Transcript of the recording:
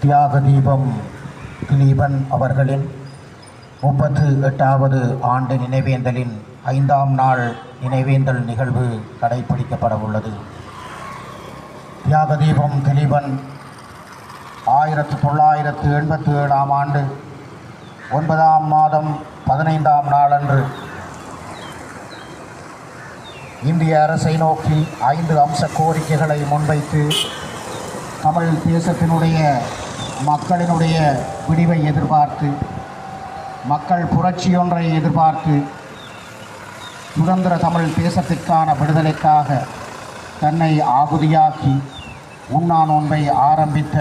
தியாக தீபம் திலீபன் அவர்களின் முப்பத்து எட்டாவது ஆண்டு நினைவேந்தலின் ஐந்தாம் நாள் நினைவேந்தல் நிகழ்வு கடைபிடிக்கப்பட உள்ளது தியாக தீபம் திலீபன் ஆயிரத்து தொள்ளாயிரத்து எண்பத்தி ஏழாம் ஆண்டு ஒன்பதாம் மாதம் பதினைந்தாம் நாளன்று இந்திய அரசை நோக்கி ஐந்து அம்ச கோரிக்கைகளை முன்வைத்து தமிழ் தேசத்தினுடைய மக்களினுடைய விடிவை எதிர்பார்த்து மக்கள் புரட்சியொன்றை எதிர்பார்த்து சுதந்திர தமிழ் தேசத்திற்கான விடுதலைக்காக தன்னை ஆகுதியாக்கி உண்ணா நோன்பை ஆரம்பித்த